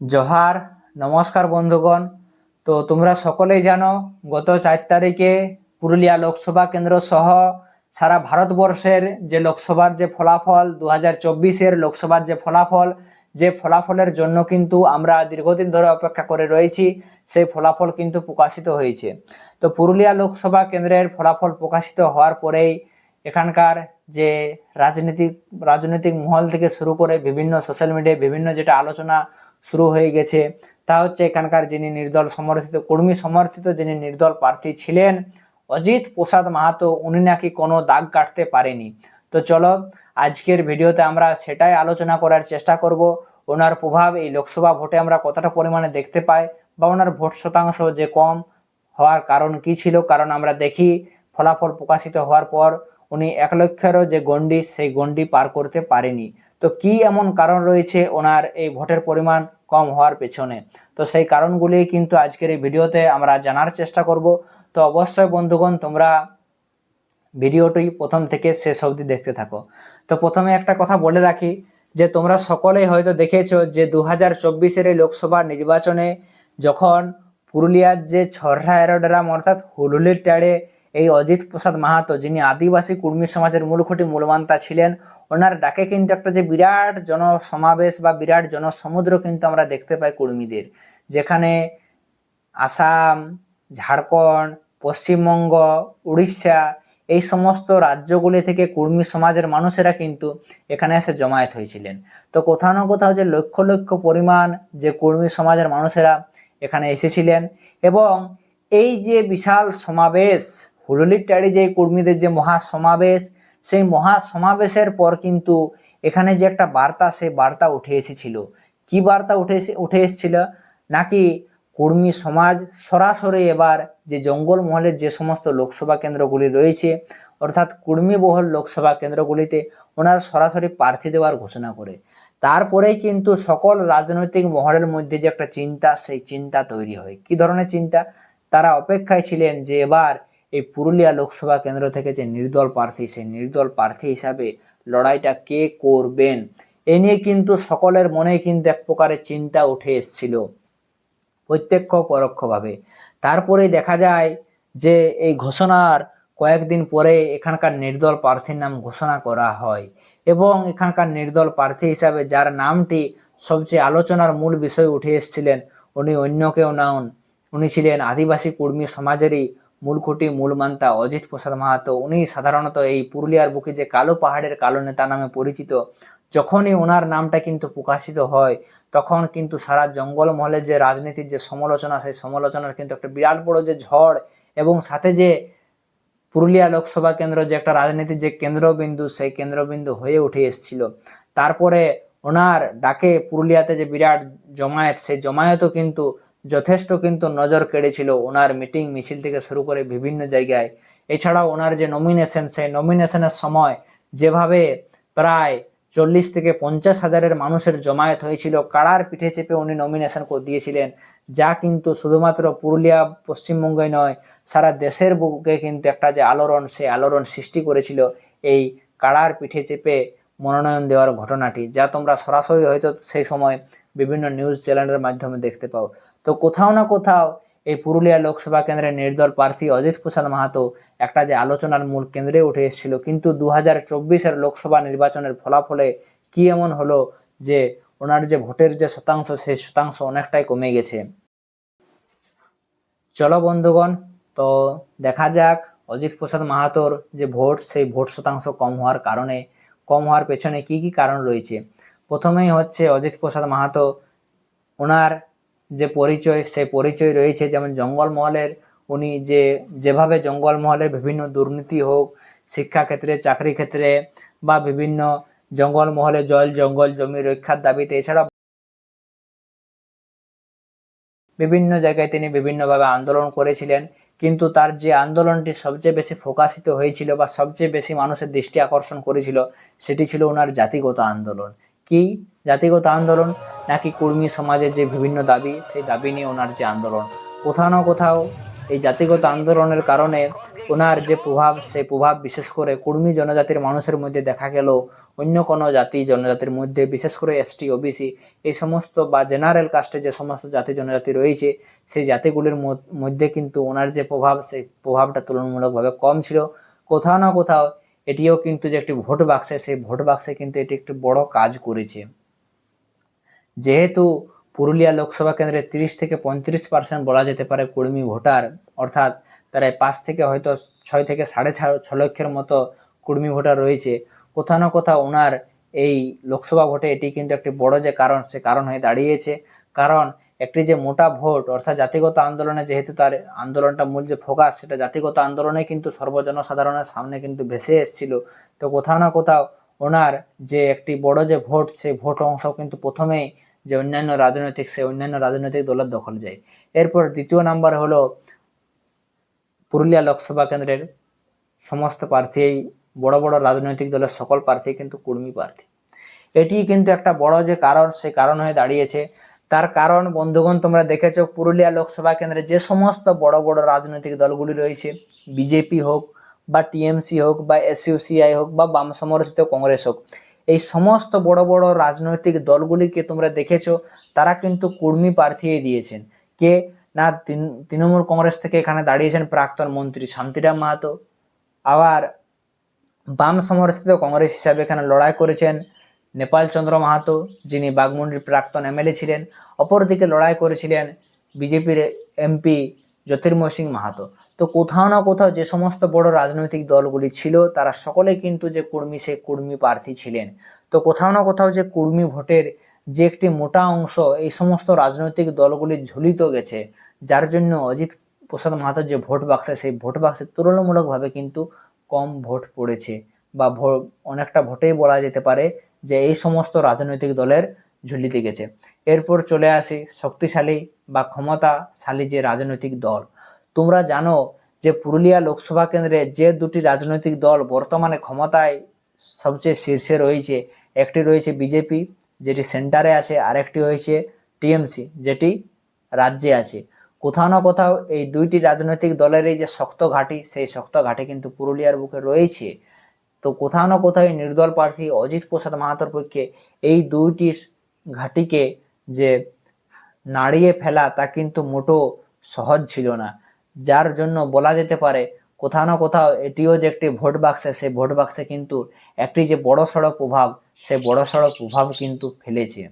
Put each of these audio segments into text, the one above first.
জোহার, নমস্কার বন্ধুগণ। তো তোমরা সকলেই জানো, গত চার তারিখে পুরুলিয়া লোকসভা কেন্দ্র সহ সারা ভারতবর্ষের যে লোকসভার যে ফলাফল দু হাজার চব্বিশের লোকসভার যে ফলাফল, যে ফলাফলের জন্য কিন্তু আমরা দীর্ঘদিন ধরে অপেক্ষা করে রয়েছি, সেই ফলাফল কিন্তু প্রকাশিত হয়েছে। তো পুরুলিয়া লোকসভা কেন্দ্রের ফলাফল প্রকাশিত হওয়ার পরেই এখানকার যে রাজনীতিক রাজনৈতিক মহল থেকে শুরু করে বিভিন্ন সোশ্যাল মিডিয়ায় বিভিন্ন যেটা আলোচনা শুরু হয়ে গেছে। তা হচ্ছে এখানকার যিনি নির্দল সমর্থিত, কর্মী সমর্থিত যিনি নির্দল প্রার্থী ছিলেন, অজিত প্রসাদ মাহাতো, উনি নাকি কোনো দাগ কাটতে পারেনি। তো চলো, আজকের ভিডিওতে আমরা সেটাই আলোচনা করার চেষ্টা করব। ওনার প্রভাব এই লোকসভা ভোটে আমরা কতটা পরিমাণে দেখতে পাই বা ওনার ভোট শতাংশ যে কম হওয়ার কারণ কি ছিল, কারণ আমরা দেখি ফলাফল প্রকাশিত হওয়ার পর উনি এক লক্ষেরও যে গণ্ডি, সেই গণ্ডি পার করতে পারেনি। তো কি এমন কারণ রয়েছে ওনার এই ভোটের পরিমাণ কম হওয়ার পেছনে? তো সেই কারণগুলি কিন্তু আজকের এই ভিডিওতে আমরা জানার চেষ্টা করব। তো অবশ্যই বন্ধুগণ, তোমরা ভিডিওটি প্রথম থেকে শেষ অবধি দেখতে থাকো। তো প্রথমে একটা কথা বলে রাখি যে, তোমরা সকলেই হয়তো দেখেছ যে দু হাজার চব্বিশের এই লোকসভা নির্বাচনে যখন পুরুলিয়ার যে ছররা এরোড্রাম অর্থাৎ হুলুলির টাড়ে এই অজিত প্রসাদ মাহাতো, যিনি আদিবাসী কুর্মী সমাজের মূলখুঁটি মূলমান্তা ছিলেন, ওনার ডাকে কিন্তু একটা যে বিরাট জনসমাবেশ বা বিরাট জনসমুদ্র কিন্তু আমরা দেখতে পাই কুর্মীদের, যেখানে আসাম, ঝাড়খণ্ড, পশ্চিমবঙ্গ, উড়িষ্যা, এই সমস্ত রাজ্যগুলি থেকে কুর্মী সমাজের মানুষেরা কিন্তু এখানে এসে জমায়েত হয়েছিলেন। তো কোথাও না কোথাও যে লক্ষ লক্ষ পরিমাণ যে কুর্মী সমাজের মানুষেরা এখানে এসেছিলেন এবং এই যে বিশাল সমাবেশ হুলুলির টাড়ি যে কর্মীদের যে মহা সমাবেশ সেই মহা সমাবেশের পর কিন্তু এখানে যে একটা বার্তা, সেই বার্তা উঠে এসেছিল। কি বার্তা উঠে উঠে এসেছিল? নাকি কর্মী সমাজ সরাসরি এবার যে জঙ্গল মহলের যে সমস্ত লোকসভা কেন্দ্রগুলি রয়েছে, অর্থাৎ কর্মীবহুল লোকসভা কেন্দ্রগুলিতে ওনারা সরাসরি প্রার্থী দেওয়ার ঘোষণা করে। তারপরেই কিন্তু সকল রাজনৈতিক মহলের মধ্যে যে একটা চিন্তা, সেই চিন্তা তৈরি হয়। কি ধরনের চিন্তা? তারা অপেক্ষায় ছিলেন যে এবার এই পুরুলিয়া লোকসভা কেন্দ্র থেকে যে নির্দল প্রার্থী, সেই নির্দল প্রার্থী হিসাবে লড়াইটা কে করবেন, এ নিয়ে কিন্তু সকলের মনে কিন্তু এক প্রকারের চিন্তা উঠে এসেছিল, প্রত্যক্ষ পরোক্ষভাবে। তারপরে দেখা যায় যে এই ঘোষণার কয়েকদিন পরে এখানকার নির্দল প্রার্থীর নাম ঘোষণা করা হয় এবং এখানকার নির্দল প্রার্থী হিসাবে যার নামটি সবচেয়ে আলোচনার মূল বিষয় উঠে এসেছিলেন, উনি অন্য কেউ নন উনি ছিলেন আদিবাসী কর্মী সমাজেরই মূলখুঁটি, মূলমান্তা, অজিত প্রসাদ মাহাতো, উনি সাধারণত এই পুরুলিয়ার বুকে যে কালো পাহাড়ের কালো নেতা নামে পরিচিত, যখনই ওনার নামটা কিন্তু প্রকাশিত হয়, তখন কিন্তু সারা জঙ্গল মহলের যে রাজনীতির যে সমালোচনা, সেই সমালোচনার কিন্তু একটা বিরাট বড় যে ঝড় এবং সাথে যে পুরুলিয়া লোকসভা কেন্দ্র যে একটা রাজনীতির যে কেন্দ্রবিন্দু, সেই কেন্দ্রবিন্দু হয়ে উঠে এসেছিল। তারপরে ওনার ডাকে পুরুলিয়াতে যে বিরাট জমায়েত, সেই জমায়েতও কিন্তু যথেষ্ট কিন্তু নজর কেড়েছিল ওনার মিটিং মিছিল থেকে শুরু করে বিভিন্ন জায়গায়। এছাড়াও ওনার যে নমিনেশন সেই নমিনেশনের সময় যেভাবে প্রায় চল্লিশ থেকে পঞ্চাশ হাজারের মানুষের জমায়েত হয়েছিল কাড়ার পিঠে চেপে উনি নমিনেশন দিয়েছিলেন, যা কিন্তু শুধুমাত্র পুরুলিয়া পশ্চিমবঙ্গে নয়, সারা দেশের বুকে কিন্তু একটা যে আলোড়ন, সেই আলোড়ন সৃষ্টি করেছিল এই কাড়ার পিঠে চেপে মনোনয়ন দেওয়ার ঘটনাটি, যা তোমরা সরাসরি হয়তো সেই সময় বিভিন্ন নিউজ চ্যানেলের মাধ্যমে দেখতে পাও। তো কোথাও না কোথাও এই পুরুলিয়া লোকসভা কেন্দ্রের নির্দল প্রার্থী অজিত প্রসাদ মাহাতো একটা যে আলোচনার মূল কেন্দ্রে উঠে এসেছিল, কিন্তু দু হাজার চব্বিশের লোকসভা নির্বাচনের ফলাফলে কি এমন হলো যে ওনার যে ভোটের যে শতাংশ, সেই শতাংশ অনেকটাই কমে গেছে। চলো বন্ধুগণ, তো দেখা যাক অজিত প্রসাদ মাহাতোর যে ভোট, সেই ভোট শতাংশ কম হওয়ার কারণে কম হওয়ার পেছনে কি কি কারণ রয়েছে? প্রথমেই হচ্ছে অজিত প্রসাদ মাহাতো, ওনার যে পরিচয় সেই পরিচয় রয়েছে যেমন জঙ্গলমহলের। উনি যে, যেভাবে জঙ্গলমহলের বিভিন্ন দুর্নীতি হোক, শিক্ষাক্ষেত্রে চাকরি ক্ষেত্রে বা বিভিন্ন জঙ্গলমহলে জল, জঙ্গল জমি রক্ষার দাবিতে এছাড়া বিভিন্ন জায়গায় তিনি বিভিন্নভাবে আন্দোলন করেছিলেন। কিন্তু তার যে আন্দোলনটি সবচেয়ে বেশি ফোকাসিত হয়েছিল বা সবচেয়ে বেশি মানুষের দৃষ্টি আকর্ষণ করেছিল, সেটি ছিল ওনার জাতিগত আন্দোলন। কি জাতিগত আন্দোলন? নাকি কর্মী সমাজের যে বিভিন্ন দাবি, সেই দাবি নিয়ে ওনার যে আন্দোলন। কোথাও না কোথাও এই জাতিগত আন্দোলনের কারণে ওনার যে প্রভাব, সেই প্রভাব বিশেষ করে কুর্মী জনজাতির মানুষের মধ্যে দেখা গেল। অন্য কোনো জাতি জনজাতির মধ্যে, বিশেষ করে এসটি ওবিসি এই সমস্ত বা জেনারেল কাস্টে যে সমস্ত জাতি জনজাতি রয়েছে, সেই জাতিগুলির মধ্যে কিন্তু ওনার যে প্রভাব, সেই প্রভাবটা তুলনামূলকভাবে কম ছিল। কোথাও না কোথাও এটিও কিন্তু যে একটি ভোট বাক্সে, সেই ভোট বাক্সে কিন্তু এটি একটি বড় কাজ করেছে। যেহেতু পুরুলিয়া লোকসভা কেন্দ্রে তিরিশ থেকে পঁয়ত্রিশ পার্সেন্ট বলা যেতে পারে কর্মী ভোটার। অর্থাৎ প্রায় পাঁচ থেকে হয়তো ছয় থেকে সাড়ে ছ লক্ষের মতো কর্মী ভোটার রয়েছে। কোথাও না কোথাও ওনার এই লোকসভা ভোটে এটি কিন্তু একটি বড় যে কারণ, সে কারণ হয়ে দাঁড়িয়েছে। কারণ একটি যে মোটা ভোট, অর্থাৎ জাতিগত আন্দোলনে যেহেতু তার আন্দোলনটা মূল যে ফোকাস, সেটা জাতিগত আন্দোলনে কিন্তু সর্বজনসাধারণের সামনে কিন্তু ভেসে এসেছিল। তো কোথাও না কোথাও ওনার যে একটি বড় যে ভোট, সেই ভোট অংশ কিন্তু প্রথমেই যে অন্যান্য রাজনৈতিক সে অন্যান্য রাজনৈতিক দলের দখল যায়। এরপর দ্বিতীয় নাম্বার হলো পুরুলিয়া লোকসভা কেন্দ্রের সমস্ত প্রার্থী বড় বড় রাজনৈতিক দলের সকল প্রার্থী কিন্তু কুর্মী প্রার্থী। এটি কিন্তু একটা বড় যে কারণ, সে কারণ হয়ে দাঁড়িয়েছে। তার কারণ, বন্ধুগণ, তোমরা দেখেছ, পুরুলিয়া লোকসভা কেন্দ্রে যে সমস্ত বড় বড় রাজনৈতিক দলগুলি রয়েছে, বিজেপি হোক বা টিএমসি হোক বা এসইউসিআই হোক বা বাম সমর্থিত কংগ্রেস হোক এই সমস্ত বড় বড় রাজনৈতিক দলগুলিকে তোমরা দেখেছ, তারা কিন্তু কর্মী প্রার্থী দিয়েছেন। কে? না তৃণ- তৃণমূল কংগ্রেস থেকে এখানে দাঁড়িয়েছেন প্রাক্তন মন্ত্রী শান্তিরাম মাহাতো। আবার বাম সমর্থিত কংগ্রেস হিসাবে এখানে লড়াই করেছেন নেপাল চন্দ্র মাহাতো, যিনি বাগমুন্ডির প্রাক্তন এমএলএ ছিলেন। অপরদিকে লড়াই করেছিলেন বিজেপির এমপি জ্যোতির্ময় সিং মাহাতো। তো কোথাও না কোথাও যে সমস্ত বড় রাজনৈতিক দলগুলি ছিল, তারা সকলে কিন্তু যে কর্মী, সেই কর্মী প্রার্থী ছিলেন। তো কোথাও না কোথাও যে কর্মী ভোটের যে একটি মোটা অংশ, এই সমস্ত রাজনৈতিক দলগুলি ঝুলিত গেছে। যার জন্য অজিত প্রসাদ মাহাতোর যে ভোট বাক্সে, সেই ভোট বাক্সে তুলনামূলকভাবে কিন্তু কম ভোট পড়েছে। বা অনেকটা ভোটেই বলা যেতে পারে যে এই সমস্ত রাজনৈতিক দলের ঝুলিতে গেছে। এরপর চলে আসি শক্তিশালী বা ক্ষমতাশালী যে রাজনৈতিক দল। তোমরা জানো যে পুরুলিয়া লোকসভা কেন্দ্রে যে দুটি রাজনৈতিক দল বর্তমানে ক্ষমতায় সবচেয়ে শীর্ষে রয়েছে, একটি রয়েছে বিজেপি, যেটি সেন্টারে আছে, আরেকটি হয়েছে টিএমসি, যেটি রাজ্যে আছে। কোথাও না কোথাও এই দুইটি রাজনৈতিক দলের এই যে শক্ত ঘাঁটি, সেই শক্ত ঘাঁটি কিন্তু পুরুলিয়ার বুকে রয়েছে। তো কোথাও না কোথাও নির্দল প্রার্থী অজিত প্রসাদ মাহাতোর পক্ষে এই দুইটি ঘাঁটিকে যে নাড়িয়ে ফেলা তা কিন্তু মোটো সহজ ছিল না। যার জন্য বলা যেতে পারে কোথাও না কোথাও এটিও যে একটি ভোট বাক্সে সেই ভোট বাক্সে কিন্তু একটি যে বড় সড়ো প্রভাব, সেই বড় সড়ো প্রভাব কিন্তু ফেলেছে।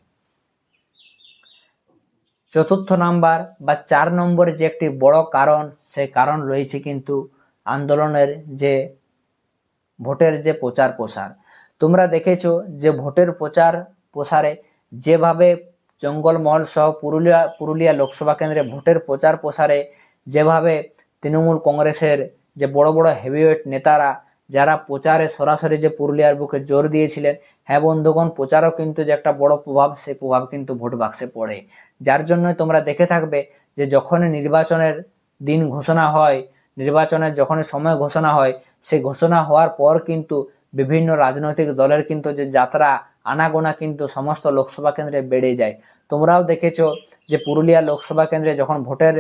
চতুর্থ নাম্বার বা চার নম্বরে যে একটি বড় কারণ, সেই কারণ রয়েছে কিন্তু আন্দোলনের যে ভোটের যে প্রচার প্রসার। তোমরা দেখেছ যে ভোটের প্রচার প্রসারে যেভাবে জঙ্গলমহল সহ পুরুলিয়া পুরুলিয়া লোকসভা কেন্দ্রে ভোটের প্রচার প্রসারে যেভাবে তৃণমূল কংগ্রেসের যে বড় বড় হেভিওয়েট নেতারা, যারা প্রচারে সরাসরি যে পুরুলিয়ার বুকে জোর দিয়েছিলেন হ্যাঁ বন্ধুগণ, প্রচারও কিন্তু যে একটা বড় প্রভাব সেই প্রভাব কিন্তু ভোট বাক্সে পড়ে। যার জন্য তোমরা দেখে থাকবে যে যখনই নির্বাচনের দিন ঘোষণা হয়, নির্বাচনের যখনই সময় ঘোষণা হয় সেই ঘোষণা হওয়ার পর কিন্তু বিভিন্ন রাজনৈতিক দলের কিন্তু যে যাত্রা, আনাগোনা কিন্তু সমস্ত লোকসভা কেন্দ্রে বেড়ে যায়। তোমরাও দেখেছ যে পুরুলিয়া লোকসভা কেন্দ্রে যখন ভোটের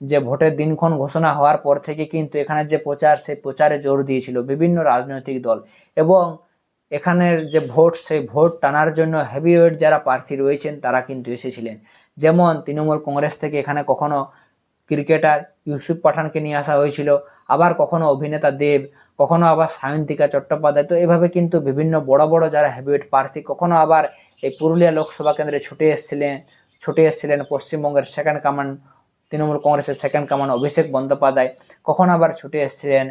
যে ভোটের দিনক্ষণ ঘোষণা হওয়ার পর থেকে কিন্তু এখানের যে প্রচার, সেই প্রচারে জোর দিয়েছিল বিভিন্ন রাজনৈতিক দল। এবং এখানের যে ভোট, সেই ভোট টানার জন্য হেভিওয়েট যারা প্রার্থী রয়েছেন, তারা কিন্তু এসেছিলেন। যেমন তৃণমূল কংগ্রেস থেকে এখানে কখনো ক্রিকেটার ইউসুফ পাঠানকে নিয়ে আসা হয়েছিল, আবার কখনো অভিনেতা দেব, কখনো আবার সায়ন্তিকা চট্টোপাধ্যায়। তো এভাবে কিন্তু বিভিন্ন বড় বড় যারা হেভিওয়েট প্রার্থী, কখনো আবার এই পুরুলিয়া লোকসভা কেন্দ্রে ছুটে এসেছিলেন ছুটে এসেছিলেন পশ্চিমবঙ্গের সেকেন্ড কমান্ড তৃণমূল কংগ্রেসের সেকেন্ড কমান্ড অভিষেক বন্দ্যোপাধ্যায়। কখনো আবার ছুটে এসেছিলেন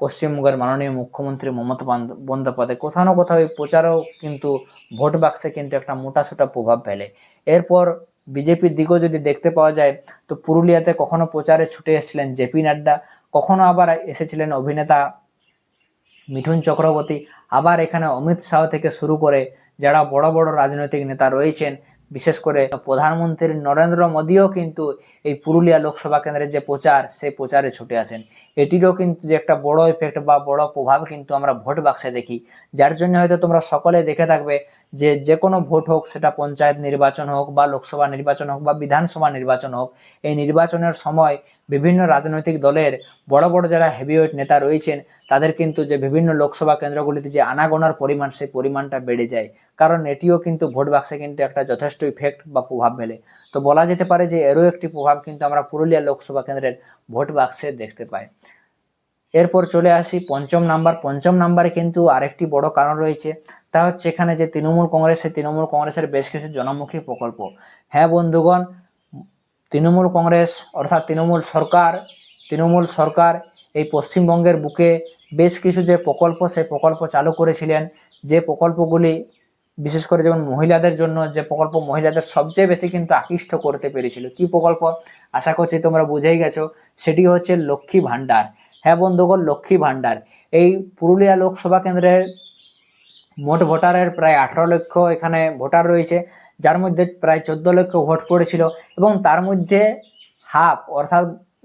পশ্চিমবঙ্গের মাননীয় মুখ্যমন্ত্রী মমতা বন্দ্যোপাধ্যায়? কোথাও না কোথাও এই প্রচারও কিন্তু ভোট বাক্সে কিন্তু একটা মোটাসোটা প্রভাব ফেলে। এরপর বিজেপির দিকেও যদি দেখতে পাওয়া যায়, তো পুরুলিয়াতে কখনো প্রচারে ছুটে এসেছিলেন জেপি নাড্ডা, কখনো আবার এসেছিলেন অভিনেতা মিঠুন চক্রবর্তী, আবার এখানে অমিত শাহ থেকে শুরু করে যারা বড় বড় রাজনৈতিক নেতা রয়েছেন বিশেষ করে প্রধানমন্ত্রী নরেন্দ্র মোদীও কিন্তু এই পুরুলিয়া লোকসভা কেন্দ্রের যে প্রচার, সেই প্রচারে ছুটে আসেন। এটিরও কিন্তু যে একটা বড় এফেক্ট বা বড় প্রভাব কিন্তু আমরা ভোট বাক্সে দেখি। যার জন্য হয়তো তোমরা সকলে দেখে থাকবে যে যে কোনো ভোট হোক, সেটা পঞ্চায়েত নির্বাচন হোক বা লোকসভা নির্বাচন হোক বা বিধানসভা নির্বাচন হোক, এই নির্বাচনের সময় বিভিন্ন রাজনৈতিক দলের বড় বড় যারা হেভিওয়েট নেতা রয়েছেন, তাদের কিন্তু যে বিভিন্ন লোকসভা কেন্দ্রগুলিতে যে আনাগোনার পরিমাণ, সেই পরিমাণটা বেড়ে যায়। কারণ এটিও কিন্তু ভোট বাক্সে কিন্তু একটা যথেষ্ট ইফেক্ট বা প্রভাব ফেলে। তো বলা যেতে পারে যে এরও একটি প্রভাব কিন্তু আমরা পুরুলিয়া লোকসভা কেন্দ্রের ভোট বাক্সে দেখতে পাই। এরপর চলে আসি পঞ্চম নাম্বার। পঞ্চম নাম্বারে কিন্তু আরেকটি বড় কারণ রয়েছে। তা হচ্ছে এখানে যে তৃণমূল কংগ্রেস, সেই তৃণমূল কংগ্রেসের বেশ কিছু জনমুখী প্রকল্প। হ্যাঁ বন্ধুগণ, তৃণমূল কংগ্রেস অর্থাৎ তৃণমূল সরকার তৃণমূল সরকার এই পশ্চিমবঙ্গের বুকে বেশ কিছু যে প্রকল্প, সেই প্রকল্প চালু করেছিলেন। যে প্রকল্পগুলি বিশেষ করে যেমন মহিলাদের জন্য যে প্রকল্প মহিলাদের সবচেয়ে বেশি কিন্তু আকৃষ্ট করতে পেরেছিল। কি প্রকল্প? আশা করছি তোমরা বুঝেই গেছো। সেটি হচ্ছে লক্ষ্মী ভাণ্ডার। হ্যাঁ বন্ধুগণ, লক্ষ্মী ভাণ্ডার। এই পুরুলিয়া লোকসভা কেন্দ্রের মোট ভোটারের প্রায় আঠারো লক্ষ এখানে ভোটার রয়েছে, যার মধ্যে প্রায় চোদ্দ লক্ষ ভোট পড়েছিল এবং তার মধ্যে হাফ অর্থাৎ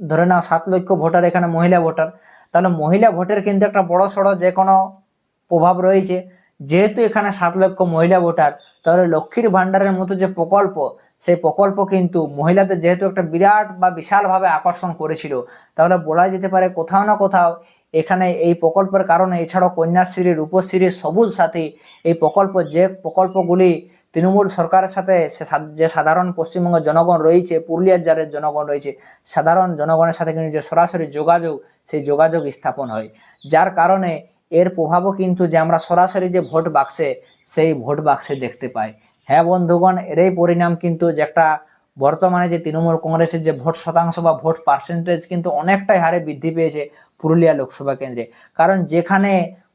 ধরে নাও সাত লক্ষ ভোটার এখানে মহিলা ভোটার। তাহলে মহিলা ভোটের কিন্তু একটা বড় সড়ো যে কোনো প্রভাব রয়েছে। যেহেতু এখানে সাত লক্ষ মহিলা ভোটার, তাহলে লক্ষ্মীর ভাণ্ডারের মতো যে প্রকল্প, সেই প্রকল্প কিন্তু মহিলাদের যেহেতু একটা বিরাট বা বিশালভাবে আকর্ষণ করেছিল, তাহলে বলা যেতে পারে কোথাও না কোথাও এখানে এই প্রকল্পের কারণে, এছাড়াও কন্যাশ্রী রূপশ্রী সবুজ সাথী, এই প্রকল্প যে প্রকল্পগুলি তৃণমূল সরকারের সাথে যে সাধারণ পশ্চিমবঙ্গের জনগণ রয়েছে, পুরুলিয়ার যাদের জনগণ রয়েছে, সাধারণ জনগণের সাথে কিন্তু যে সরাসরি যোগাযোগ, সেই যোগাযোগ স্থাপন হয়। যার কারণে এর প্রভাবও কিন্তু যে আমরা সরাসরি যে ভোট বাক্সে সেই ভোট বাক্সে দেখতে পাই। হ্যাঁ বন্ধুগণ, এরই পরিণাম কিন্তু যে একটা বর্তমানে যে তৃণমূল কংগ্রেসের যে ভোট শতাংশ বা ভোট পার্সেন্টেজ কিন্তু অনেকটাই হারে বৃদ্ধি পেয়েছে পুরুলিয়া লোকসভা কেন্দ্রে। কারণ যেখানে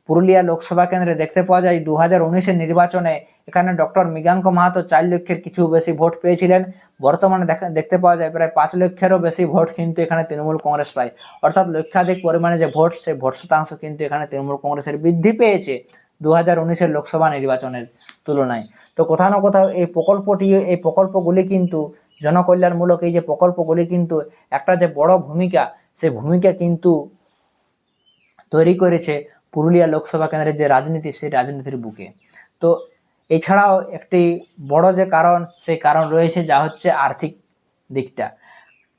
পুরুলিয়া লোকসভা কেন্দ্রে দেখতে পাওয়া যায় দু হাজার উনিশের নির্বাচনে এখানে ডক্টর মৃগাঙ্ক মাহাতো চার লক্ষের কিছু বেশি ভোট পেয়েছিলেন। বর্তমানে দেখা দেখতে পাওয়া যায় প্রায় পাঁচ লক্ষেরও বেশি ভোট কিন্তু এখানে তৃণমূল কংগ্রেস পায়। অর্থাৎ লক্ষাধিক পরিমাণে যে ভোট, সেই ভোট শতাংশ কিন্তু এখানে তৃণমূল কংগ্রেসের বৃদ্ধি পেয়েছে দু হাজার উনিশের লোকসভা নির্বাচনের তুলনায়। তো কোথাও না কোথাও এই প্রকল্পটি এই প্রকল্পগুলি কিন্তু জনকল্যাণমূলক এই যে প্রকল্পগুলি কিন্তু একটা যে বড় ভূমিকা সেই ভূমিকা কিন্তু তৈরি করেছে। পুরুলিয়া লোকসভা কেন্দ্রের যে রাজনীতি, সেই রাজনীতির বুকে। তো এছাড়াও একটি বড় যে কারণ, সেই কারণ রয়েছে যা হচ্ছে আর্থিক দিকটা।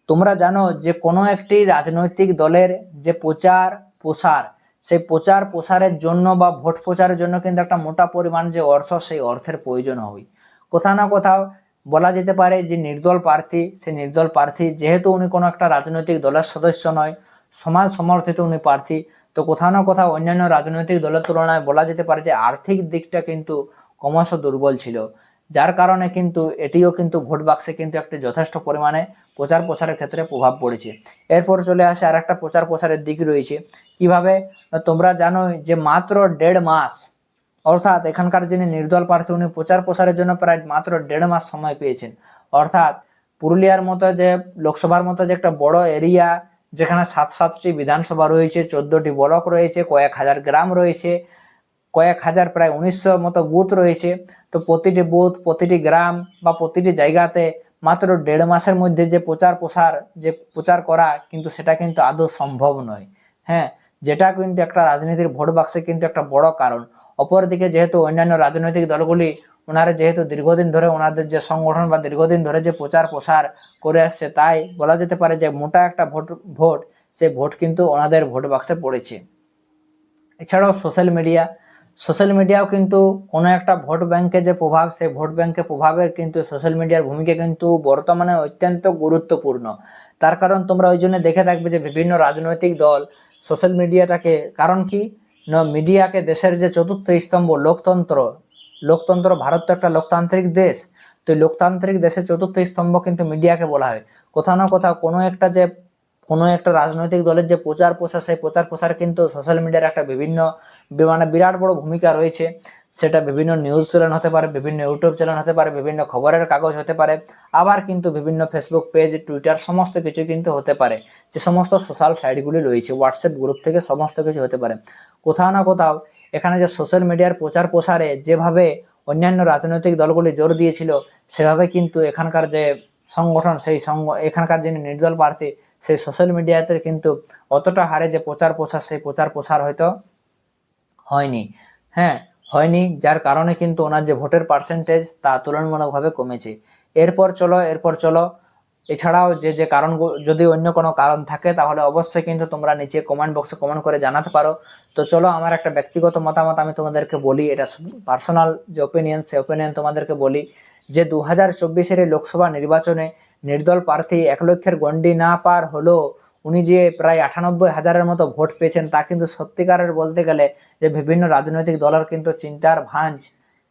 তোমরা জানো যে কোনো একটি রাজনৈতিক দলের যে প্রচার, প্রসার, সেই প্রচার, প্রসারের জন্য বা ভোট প্রচারের জন্য কিন্তু একটা মোটা পরিমাণ যে অর্থ, সেই অর্থের প্রয়োজন হয়। কোথাও না কোথাও বলা যেতে পারে যে নির্দল প্রার্থী, সেই নির্দল প্রার্থী যেহেতু উনি কোনো একটা রাজনৈতিক দলের সদস্য নয় সমাজ সমর্থিত উনি প্রার্থী তো কোথাও না কোথাও অন্যান্য রাজনৈতিক দলের তুলনায় বলা যেতে পারে যে আর্থিক দিকটা কিন্তু ক্রমশ দুর্বল ছিল, যার কারণে কিন্তু এটিও কিন্তু ভোট বাক্সে কিন্তু একটি যথেষ্ট পরিমাণে প্রচার প্রসারের ক্ষেত্রে প্রভাব পড়েছে। এরপর চলে আসে আর একটা প্রচার প্রসারের দিক রয়েছে। কীভাবে? তোমরা জানো যে মাত্র দেড় মাস, অর্থাৎ এখানকার যিনি নির্দল প্রার্থী উনি প্রচার প্রসারের জন্য প্রায় মাত্র দেড় মাস সময় পেয়েছেন। অর্থাৎ পুরুলিয়ার মতো যে, লোকসভার মতো যে একটা বড় এরিয়া যেখানে সাত সাতটি বিধানসভা রয়েছে, চোদ্দোটি ব্লক রয়েছে, কয়েক হাজার গ্রাম রয়েছে, কয়েক হাজার প্রায় উনিশশো মতো বুথ রয়েছে। তো প্রতিটি বুথ, প্রতিটি গ্রাম বা প্রতিটি জায়গাতে মাত্র দেড় মাসের মধ্যে যে প্রচার প্রসার, যে প্রচার করা কিন্তু সেটা কিন্তু আদৌ সম্ভব নয়। হ্যাঁ যেটা কিন্তু একটা রাজনীতির ভোট বাক্সে কিন্তু একটা বড় কারণ। অপরদিকে যেহেতু অন্যান্য রাজনৈতিক দলগুলি ওনারা যেহেতু দীর্ঘদিন ধরে ওনাদের যে সংগঠন বা দীর্ঘদিন ধরে যে প্রচার প্রসার করে আসছে, তাই বলা যেতে পারে যে মোটা একটা ভোট ভোট সেই ভোট কিন্তু ওনাদের ভোট বাক্সে পড়েছে। এছাড়াও সোশ্যাল মিডিয়া, সোশ্যাল মিডিয়াও কিন্তু কোনো একটা ভোট ব্যাংকে যে প্রভাব সেই ভোট ব্যাংকে প্রভাবের কিন্তু সোশ্যাল মিডিয়ার ভূমিকা কিন্তু বর্তমানে অত্যন্ত গুরুত্বপূর্ণ। তার কারণ তোমরা ওই জন্য দেখে থাকবে যে বিভিন্ন রাজনৈতিক দল সোশ্যাল মিডিয়াটাকে, কারণ কি? না, মিডিয়াকে দেশের যে চতুর্থ স্তম্ভ, লোকতন্ত্র লোকতন্ত্র, ভারত তো একটা লোকতান্ত্রিক দেশ। তো লোকতান্ত্রিক দেশের চতুর্থ স্তম্ভ কিন্তু মিডিয়াকে বলা হয়। কোথাও না কোথাও কোনো একটা যে, কোনো একটা রাজনৈতিক দলের যে প্রচার প্রসার, সেই প্রচার প্রসার কিন্তু সোশ্যাল মিডিয়ার একটা বিভিন্ন মানে বিরাট বড় ভূমিকা রয়েছে। সেটা বিভিন্ন নিউজ চ্যানেল হতে পারে, বিভিন্ন ইউটিউব চ্যানেল হতে পারে, বিভিন্ন খবরের কাগজ হতে পারে, আবার কিন্তু বিভিন্ন ফেসবুক পেজ টুইটার সমস্ত কিছু কিন্তু হতে পারে। যে সমস্ত সোশ্যাল সাইটগুলি রয়েছে হোয়াটসঅ্যাপ গ্রুপ থেকে সমস্ত কিছু হতে পারে। কোথাও না কোথাও এখানে যে সোশ্যাল মিডিয়ার প্রচার প্রসারে যেভাবে অন্যান্য রাজনৈতিক দলগুলি জোর দিয়েছিল, সেভাবে কিন্তু এখানকার যে সংগঠন, সেই সঙ্গ এখানকার যিনি নির্দল প্রার্থী, সেই সোশ্যাল মিডিয়াতে কিন্তু অতটা হারে যে প্রচার প্রসার, সেই প্রচার প্রসার হয়তো হয়নি। হ্যাঁ হয়নি, যার কারণে কিন্তু ওনার যে ভোটের পার্সেন্টেজ তা তুলনামূলকভাবে কমেছে। এরপর চলো এরপর চলো এছাড়াও যে যে কারণ যদি অন্য কোনো কারণ থাকে, তাহলে অবশ্যই কিন্তু তোমরা নিচে কমেন্ট বক্সে কমেন্ট করে জানাতে পারো। তো চলো, আমার একটা ব্যক্তিগত মতামত আমি তোমাদেরকে বলি, এটা পার্সোনাল যে ওপিনিয়ন সে ওপিনিয়ন তোমাদেরকে বলি যে দু হাজার চব্বিশের লোকসভা নির্বাচনে নির্দল প্রার্থী এক লক্ষের গণ্ডি না পার হলেও উনি যে প্রায় আটানব্বই হাজারের মতো ভোট পেয়েছেন, তা কিন্তু সত্যিকারের বলতে গেলে যে, বিভিন্ন রাজনৈতিক দলের কিন্তু চিন্তার ভাঁজ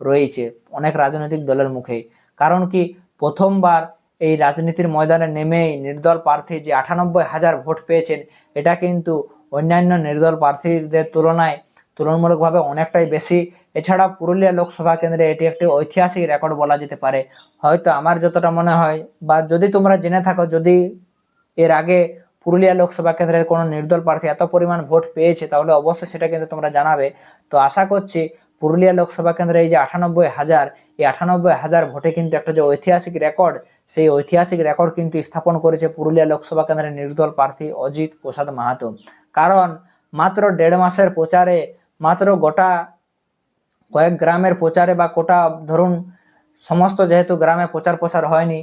রয়েছে অনেক রাজনৈতিক দলের মুখেই। কারণ কি, প্রথমবার এই রাজনীতির ময়দানে নেমেই নির্দল প্রার্থী যে আটানব্বই হাজার ভোট পেয়েছেন, এটা কিন্তু অন্যান্য নির্দল প্রার্থীদের তুলনায় তুলনামূলকভাবে অনেকটাই বেশি। এছাড়া পুরুলিয়া লোকসভা কেন্দ্রে এটি একটি ঐতিহাসিক রেকর্ড বলা যেতে পারে। হয়তো আমার যতটা মনে হয় বা যদি তোমরা জেনে থাকো, যদি এর আগে পুরুলিয়া লোকসভা কেন্দ্রের কোনো নির্দল প্রার্থী এত পরিমাণ ভোট পেয়েছে, তাহলে অবশ্যই সেটা কিন্তু তোমরা জানাবে। তো আশা করছি পুরুলিয়া লোকসভা কেন্দ্রে এই যে আটানব্বই হাজার, এই আটানব্বই হাজার ভোটে কিন্তু একটা যে ঐতিহাসিক রেকর্ড, সেই ঐতিহাসিক রেকর্ড কিন্তু স্থাপন করেছে পুরুলিয়া লোকসভা কেন্দ্রের নির্দল প্রার্থী অজিত প্রসাদ মাহাতো। কারণ মাত্র দেড় মাসের প্রচারে, মাত্র গোটা কয়েক গ্রামের প্রচারে বা কোটা ধরুন সমস্ত যেহেতু গ্রামে প্রচার প্রসার হয়নি,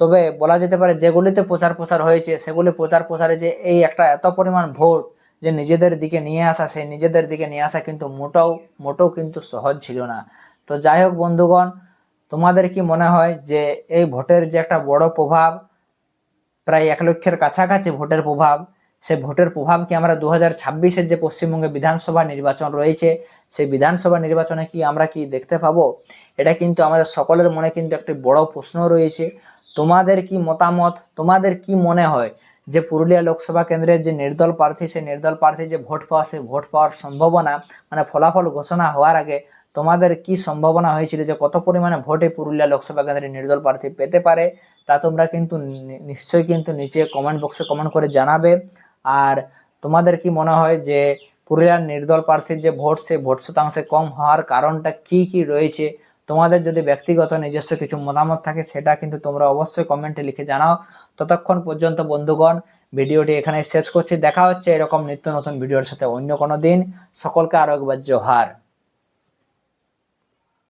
তবে বলা যেতে পারে যেগুলিতে প্রচার প্রসার হয়েছে, সেগুলি প্রচার প্রসারে যে এই একটা এত পরিমাণ ভোট যে নিজেদের দিকে নিয়ে আসা, সেই নিজেদের দিকে নিয়ে আসা কিন্তু মোটাও, মোটেও কিন্তু সহজ ছিল না। তো যাই হোক বন্ধুগণ, তোমাদের কি মনে হয় যে এই ভোটের যে একটা বড় প্রভাব, প্রায় এক লক্ষের কাছাকাছি ভোটের প্রভাব সে ভোটের প্রভাব কি আমরা দু হাজার ছাব্বিশের যে পশ্চিমবঙ্গে বিধানসভা নির্বাচন রয়েছে, সেই বিধানসভা নির্বাচনে কি আমরা কি দেখতে পাবো? এটা কিন্তু আমাদের সকলের মনে কিন্তু একটি বড় প্রশ্ন রয়েছে। তোমাদের কি মতামত? তোমাদের কি মনে হয় যে পুরুলিয়া লোকসভা কেন্দ্রের যে নির্দল প্রার্থী, সেই নির্দল প্রার্থী যে ভোট পাওয়া, সেই ভোট পাওয়ার সম্ভাবনা মানে ফলাফল ঘোষণা হওয়ার আগে তোমাদের কি সম্ভাবনা হয়েছিল যে কত পরিমাণে ভোটে পুরুলিয়া লোকসভা কেন্দ্রের নির্দল প্রার্থী পেতে পারে, তা তোমরা কিন্তু নিশ্চয়ই কিন্তু নিচে কমেন্ট বক্সে কমেন্ট করে জানাবে। আর তোমাদের কি মনে হয় যে পুরুলিয়ার নির্দল প্রার্থীর যে ভোট, সেই ভোট শতাংশে কম হওয়ার কারণটা কি কি রয়েছে? তোমাদের যদি ব্যক্তিগত নিজস্ব কিছু মতামত থাকে, সেটা কিন্তু তোমরা অবশ্যই কমেন্টে লিখে জানাও। ততক্ষণ পর্যন্ত বন্ধুগণ, ভিডিওটি এখানে শেষ করছি। দেখা হচ্ছে এরকম নিত্য নতুন ভিডিওর সাথে অন্য কোনো দিন। সকলকে আরও একবার জোহার।